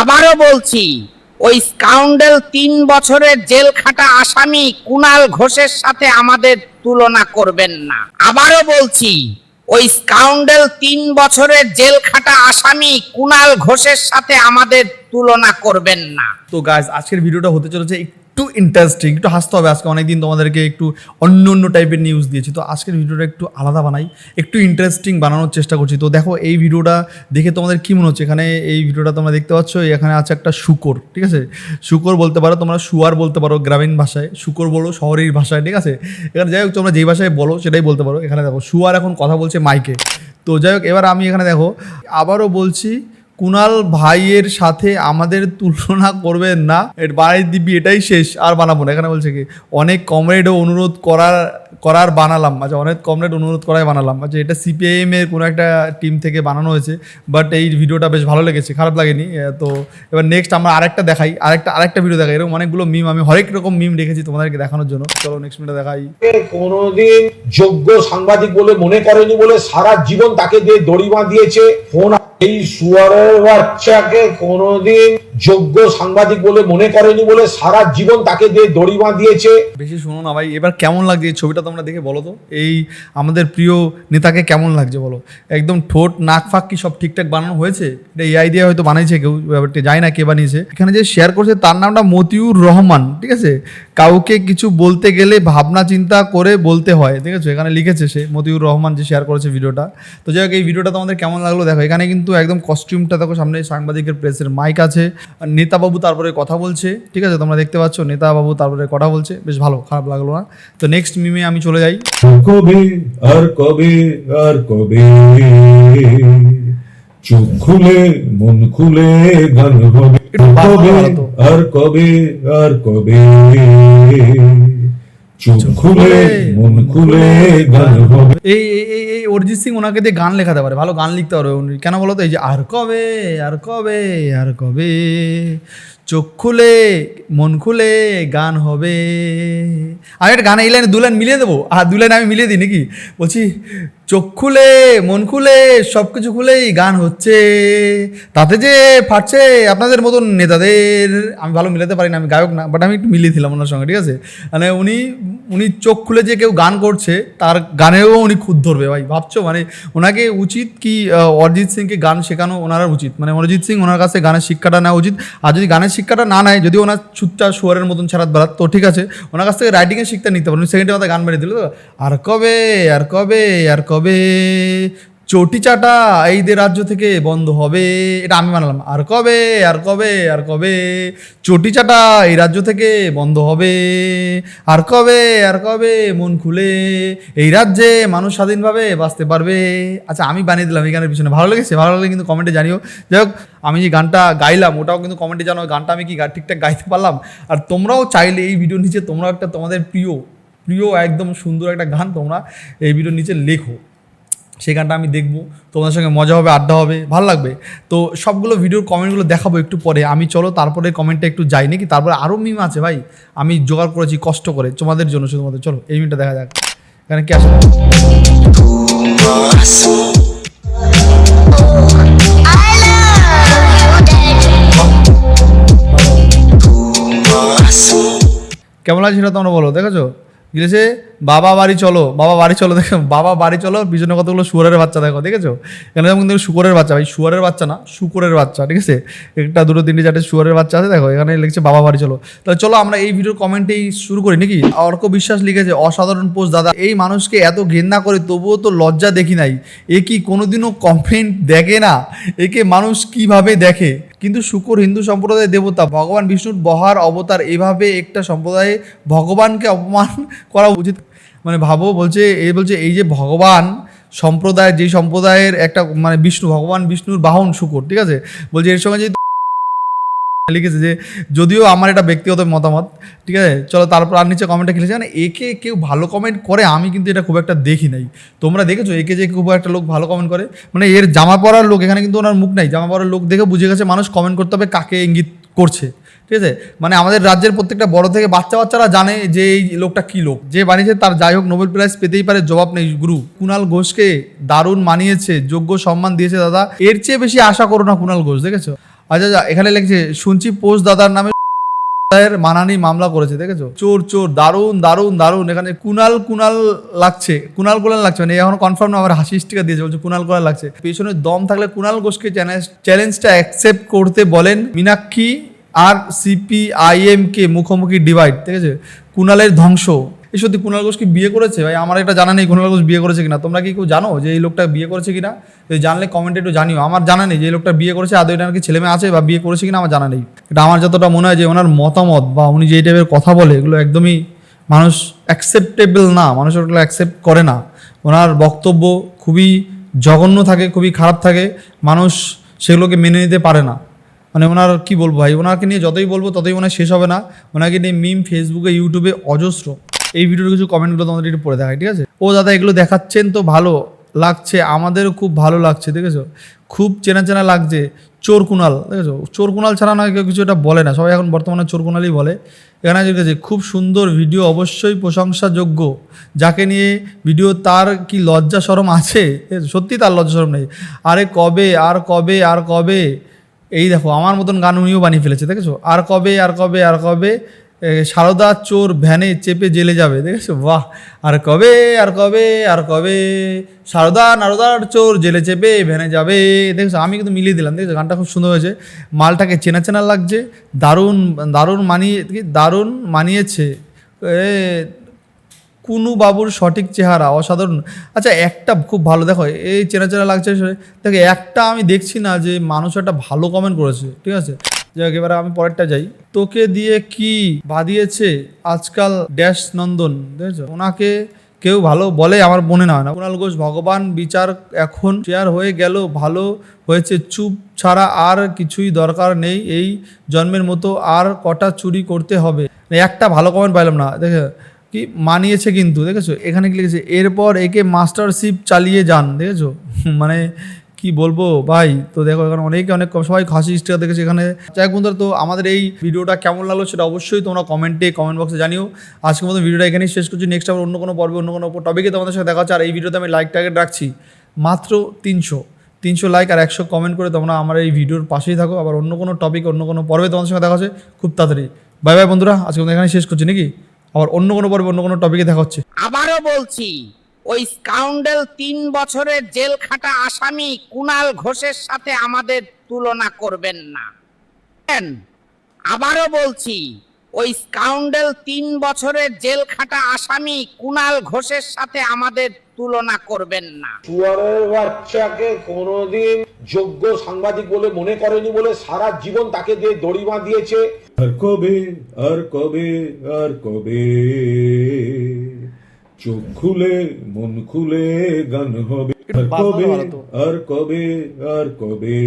আবারও বলছি, ওই স্কাউন্ডেল তিন বছরের জেল খাটা আসামি কুনাল ঘোষের সাথে আমাদের তুলনা করবেন না। আবারও বলছি, ওই স্কাউন্ডেল তিন বছরের জেল খাটা আসামি কুনাল ঘোষের সাথে আমাদের তুলনা করবেন না। তো গাইজ আজকের ভিডিওটা হতে চলেছে একটু ইন্টারেস্টিং একটু হাসতে হবে। আজকে অনেকদিন তোমাদেরকে একটু অন্য অন্য টাইপের নিউজ দিয়েছি। তো আজকের ভিডিওটা একটু আলাদা বানাই, একটু ইন্টারেস্টিং বানানোর চেষ্টা করছি। তো দেখো, এই ভিডিওটা দেখে তোমাদের কী মনে হচ্ছে? এখানে এই ভিডিওটা তোমরা দেখতে পাচ্ছ, এখানে আছে একটা শুকর, ঠিক আছে? শুকর বলতে পারো, তোমরা শুয়ার বলতে পারো গ্রামীণ ভাষায়, শুকর বলো শহরের ভাষায়, ঠিক আছে? এখানে যাই হোক, তোমরা যেই ভাষায় বলো, সেটাই বলতে পারো। এখানে দেখো শুয়ার এখন কথা বলছে মাইকে। তো যাই হোক, এবার আমি এখানে দেখো, আবারও বলছি কুনাল ভাইয়ের সাথে আমাদের তুলনা করবেন না। এর বাড়ির দিবি এটাই শেষ, আর বানাবো না। এখানে বলছে কি, অনেক কমরেডও অনুরোধ করার করার বানালাম। আচ্ছা অনেক কমরেড অনুরোধ করাই বানালাম। আচ্ছা এটা সিপিআইএম এর কোনো একটা টিম থেকে বানানো হয়েছে, বাট এই ভিডিওটা বেশ ভালো লেগেছে, খারাপ লাগেনি। তো এবার নেক্সট আমরা আরেকটা দেখাই, আরেকটা আরেকটা ভিডিও দেখাই। এরকম অনেকগুলো মিম আমি হরেক রকম মিম রেখেছি তোমাদেরকে দেখানোর জন্য। চলো নেক্সট মিনিটে দেখাই। কোনোদিন যোগ্য সাংবাদিক বলে মনে করেনি বলে সারা জীবন তাকে দিয়ে দড়ি বাঁধিয়েছে ফোন এই সুয়ারের বাচ্চাকে কোনোদিন যোগ্য সাংবাদিক বলে মনে করেনি বলে সারা জীবন তাকে দিয়ে দড়ি বাঁধিয়েছে। বেশি শোনো না ভাই, এবার কেমন লাগছে এই ছবিটা তোমরা দেখে বলো তো? এই আমাদের প্রিয় নেতাকে কেমন লাগছে বলো? একদম ঠোঁট, নাক ফাঁক কি সব ঠিকঠাক বানানো হয়েছে? এটা এই আইডিয়া হয়তো বানিয়েছে কেউ, ব্যাপারটা জানি না কে বানিয়েছে। এখানে যে শেয়ার করছে তার নামটা মতিউর রহমান, ঠিক আছে? কাউকে কিছু বলতে গেলে ভাবনা চিন্তা করে বলতে হয়, ঠিক আছে? এখানে লিখেছে সে মতিউর রহমান যে শেয়ার করেছে ভিডিওটা তো যাই হোক, এই ভিডিওটা তোমাদের কেমন লাগল দেখো। এখানে কিন্তু একদম কস্টিউমটা দেখো সামনে সাংবাদিকের প্রেসের মাইক আছে। নেতাবাবু তারপরে কথা বলছে ঠিক আছে? তোমরা দেখতে পাচ্ছ নেতাবাবু তারপরে কথা বলছে। বেশ ভালো খারাপ লাগল না। তো নেক্সট মিমে আমি চলে যাই। কবে আর কবে আর কবে? চোখ খুলে মন খুলে গান হবে। আর কবে আর কবে? এই, এই- এই অরিজিৎ সিং ওনাকে দিয়ে গান লেখাতে পারে, ভালো গান লিখতে পারবে কেন বলতো এই যে আর কবে আর কবে আর কবে? চোখ খুলে, মন খুলে, গান হবে। আমি একটা গানে এই লাইনে দু লাইন মিলিয়ে দেবো? আর দু লাইন আমি মিলিয়ে দিই নাকি? বলছি, চোখ খুলে, মন খুলে সব কিছু খুলেই গান হচ্ছে। তাতে যে ফাটছে আপনাদের মতন নেতাদের, আমি ভালো মিলাতে পারি না, আমি গায়ক না বাট আমি একটু মিলিয়ে দিলাম ওনার সঙ্গে, ঠিক আছে? মানে উনি উনি চোখ খুলে যে কেউ গান করছে, তার গানেও উনি খুদ ধরবে, ভাই, ভাবছ? মানে ওনাকে উচিত কি অরিজিৎ সিংকে গান শেখানো ওনার উচিত? মানে অরিজিৎ সিং ওনার কাছে গানের শিক্ষাটা নেওয়া উচিত, আর যদি গানের শিক্ষাটা না নেয় যদি ওনার ছুটটা শুয়ারের মতন ছাড়াত বেড়াত তো ঠিক আছে, ওনার কাছ থেকে রাইটিংয়ের শিক্ষা নিতে পারেন সেকেন্ডে মাথায় গান বেরিয়ে দিল, তো, আর কবে আর কবে আর কবে? চটি চাটা এই দে রাজ্য থেকে বন্ধ হবে, এটা আমি বানালাম আর কবে আর কবে আর কবে? চটি চাটা এই রাজ্য থেকে বন্ধ হবে, আর কবে আর কবে? মন খুলে এই রাজ্যে মানুষ স্বাধীনভাবে বাঁচতে পারবে। আচ্ছা আমি বানিয়ে দিলাম এই গানের পিছনে। ভালো লেগেছে, ভালো লাগলে কিন্তু কমেন্টে জানিও। যাই হোক, আমি যে গানটা গাইলাম, ওটাও কিন্তু কমেন্টে জানো গানটা আমি কি ঠিকঠাক গাইতে পারলাম? আর তোমরাও চাইলে এই ভিডিওর নিচে তোমরাও একটা তোমাদের প্রিয় প্রিয় একদম সুন্দর একটা গান তোমরা এই ভিডিওর নিচে লেখো। সেই গানটা আমি দেখব। তোমাদের সঙ্গে মজা হবে, আড্ডা হবে, ভালো লাগবে। তো সবগুলো ভিডিওর কমেন্টগুলো দেখাবো একটু পরে। আমি চলো তারপরে কমেন্টটা একটু যাই নাকি? তারপরে আরও মিম আছে ভাই। আমি জোগাড় করেছি কষ্ট করে, তোমাদের জন্য শুধুমাত্র চলো, এই মিমটা দেখা যাক। এখানে কে আসে কেমন লাগছে সেটা তোমরা বলো, দেখেছ? গিয়েছে বাবা বাড়ি চলো, বাবা বাড়ি চলো, দেখো, বাবা বাড়ি চলো, পিছনে কতগুলো শুয়ারের বাচ্চা, দেখো দেখেছ এখানে যেমন কিন্তু শুকরের বাচ্চা, ভাই, শুয়ারের বাচ্চা না, শুকরের বাচ্চা, ঠিক আছে? একটা, দুটো, তিনটে, চারটে শুয়ারের বাচ্চা আছে, দেখো, এখানে লিখছে বাবা বাড়ি চলো। তাহলে চলো আমরা এই ভিডিওর কমেন্টেই শুরু করি, নাকি? অর্ক বিশ্বাস লিখেছে, অসাধারণ পোস্ট দাদা, এই মানুষকে এত ঘেন্না করে তবুও তো লজ্জা দেখি নাই। এ কি কোনোদিনও কমেন্ট দেখে না? একে মানুষ কীভাবে দেখে? কিন্তু শুকর হিন্দু সম্প্রদায়ের দেবতা, ভগবান বিষ্ণুর বহার অবতার, এভাবে একটা সম্প্রদায়ে ভগবানকে অপমান করা উচিত। মানে ভাবো, বলছে এই বলছে, এই যে ভগবান সম্প্রদায় যে সম্প্রদায়ের একটা মানে বিষ্ণু, ভগবান বিষ্ণুর বাহন শুকর, ঠিক আছে? বলছে, এর সঙ্গে যে লিখেছে যে, যদিও আমার এটা ব্যক্তিগত মতামত, ঠিক আছে? চলো তারপর আর নিচে কমেন্টটা খেলেছে মানে একে কেউ ভালো কমেন্ট করে, আমি কিন্তু এটা খুব একটা দেখি নাই। তোমরা দেখেছ? একে যে খুব একটা লোক ভালো কমেন্ট করে। মানে এর জামা পরার লোক, এখানে কিন্তু ওনার মুখ নাই। জামা পরার লোক দেখে বুঝে গেছে, মানুষ কমেন্ট করতে হবে কাকে ইঙ্গিত করছে। ঠিক আছে? মানে আমাদের রাজ্যের প্রত্যেকটা বড় থেকে বাচ্চা বাচ্চারা জানে যে এই লোকটা কি লোক। যে বানিয়েছে তার যাই হোক নোবেল প্রাইজ পেতেই পারে, জবাব নেই। গুরু কুণাল ঘোষকে দারুণ মানিয়েছে, যোগ্য সম্মান দিয়েছে দাদা। এর চেয়ে বেশি আশা করো না কুণাল ঘোষ, দেখেছ? আচ্ছা আচ্ছা এখানে লিখছে, শুনছি পোষ দাদার নামে মানানি মামলা করেছে দেখেছ? চোর চোর, দারুণ দারুণ দারুণ। এখানে কুনাল কুনাল লাগছে, কুনাল কুনাল লাগছে। মানে এখন কনফার্ম না, আমার হাসি স্টিকার দিয়েছে, বলছে কুনাল কুনাল লাগছে। পেছনে দম থাকলে কুনাল ঘোষকে চ্যালেঞ্জটা অ্যাকসেপ্ট করতে বলেন। মীনাক্ষী আর সিপিআইএম কে মুখোমুখি ডিভাইড ঠিক আছে? কুনালের ধ্বংস। এই সত্যি কুনাল ঘোষ কি বিয়ে করেছে? ভাই, আমার এটা জানা নেই কুনাল ঘোষ বিয়ে করেছে কিনা। তোমরা কি কেউ জানো যে এই লোকটা বিয়ে করেছে কিনা? যদি জানলে কমেন্টে একটু জানিও। আমার জানা নেই যে এই লোকটা বিয়ে করেছে, আদৌ এটা নাকি ছেলে মেয়ে আছে বা বিয়ে করেছে কিনা, আমার জানা নেই। এটা আমার যতটা মনে হয় যে ওনার মতামত বা উনি যে টাইপের কথা বলে, এগুলো একদমই মানুষ অ্যাকসেপ্টেবল না। মানুষ ওগুলো অ্যাকসেপ্ট করে না। ওনার বক্তব্য খুবই জঘন্য থাকে, খুবই খারাপ থাকে। মানুষ সেগুলোকে মেনে নিতে পারে না। মানে ওনার কি বলব ভাই? ওনাকে নিয়ে যতই বলব, ততই মনে শেষ হবে না। ওনাকে নিয়ে মিম ফেসবুকে ইউটিউবে অজস্র। এই ভিডিওর কিছু কমেন্টগুলো তোমাদের একটু পড়ে দেখায় ঠিক আছে? ও দাদা, এগুলো দেখাচ্ছেন তো ভালো লাগছে, আমাদেরও খুব ভালো লাগছে দেখেছ খুব চেনা চেনা লাগছে, চোর কুনাল দেখেছ চোর কুনাল ছাড়া নয় কেউ কিছু এটা বলে না, সবাই এখন বর্তমানে চোর কুনালই বলে। এখানে লিখেছে খুব সুন্দর ভিডিও অবশ্যই প্রশংসাযোগ্য। যাকে নিয়ে ভিডিও তার কি লজ্জা সরম আছে? সত্যি তার লজ্জা সরম নেই। আরে কবে, আর কবে আর কবে? এই দেখো, আমার মতন গান উনিও বানিয়ে ফেলেছে, দেখেছ? আর কবে আর কবে আর কবে? সারদা চোর ভ্যানে চেপে জেলে যাবে, দেখেছ? বাহ! আর কবে আর কবে আর কবে? সারদা নারদার চোর জেলে চেপে ভ্যানে যাবে, দেখেছ? আমি কিন্তু মিলিয়ে দিলাম, দেখেছ? গানটা খুব সুন্দর হয়েছে। মালটাকে চেনা চেনা লাগছে, দারুণ দারুণ মানিয়ে দারুণ মানিয়েছে। কুনু বাবুর সঠিক চেহারা অসাধারণ। আচ্ছা একটা খুব ভালো দেখো এই চেনা চেনা লাগছে দেখো একটা আমি দেখছি না যে মানুষ একটা ভালো কমেন্ট করেছে ঠিক আছে? যাই হোক, এবারে আমি পরেরটা যাই। তোকে দিয়ে কি বাদিয়েছে আজকাল ড্যাশ নন্দন দেখেছ ওনাকে কেউ ভালো বলে আমার মনে না হয় না। কুণাল ঘোষ ভগবান বিচার এখন শেয়ার হয়ে গেল ভালো হয়েছে চুপ ছাড়া আর কিছুই দরকার নেই এই জন্মের মতো আর কটা চুরি করতে হবে। একটা ভালো কমেন্ট পাইলাম না দেখে কি মানিয়েছে কিন্তু, দেখেছ? এখানে কি লিখেছে, এরপর একে মাস্টারশিপ চালিয়ে যান দেখেছ? মানে কি বলব ভাই? তো দেখো, এখানে অনেকে অনেক সবাই হাসি স্টিকার দেখেছে এখানে। যাই বন্ধুরা, তো আমাদের এই ভিডিওটা কেমন লাগল সেটা অবশ্যই তোমরা কমেন্টে, কমেন্ট বক্সে জানিও। আজকের মতো ভিডিওটা এখানেই শেষ করছি। নেক্সট আবার অন্য কোনো পর্বে, অন্য কোনো টপিকে তোমাদের সাথে দেখা আর এই ভিডিওতে আমি লাইক টার্গেট রাখছি মাত্র তিনশো। তিনশো লাইক আর একশো কমেন্ট করে তোমরা আমার এই ভিডিওর পাশেই থাকো। আবার অন্য কোনো টপিক অন্য কোনো পর্বে তোমাদের সঙ্গে দেখা খুব তাড়াতাড়ি। বাই বাই বন্ধুরা আজকে এখানে শেষ করছি, নাকি? আবার অন্য কোনো পর্বে অন্য কোনো টপিকে দেখা হচ্ছে আবারও বলছি, ওই স্কাউন্ডেল তিন বছরের জেল খাটা আসামি কুনাল ঘোষের সাথে আমাদের তুলনা করবেন না? আবারও বলছি ওই স্কাউন্ডেল তিন বছরের জেল খাটা আসামি কুনাল ঘোষের সাথে আমাদের তুলনা করবেন না। সুয়ারের বাচ্চাকে কোনোদিন যোগ্য সাংবাদিক বলে মনে করেনি বলে সারা জীবন তাকে দিয়ে দড়ি বাঁধিয়েছে। আর কবে আর কবে আর কবে? চোখ খুলে মন খুলে গান হবে। আর কবে আর কবে আর কবে?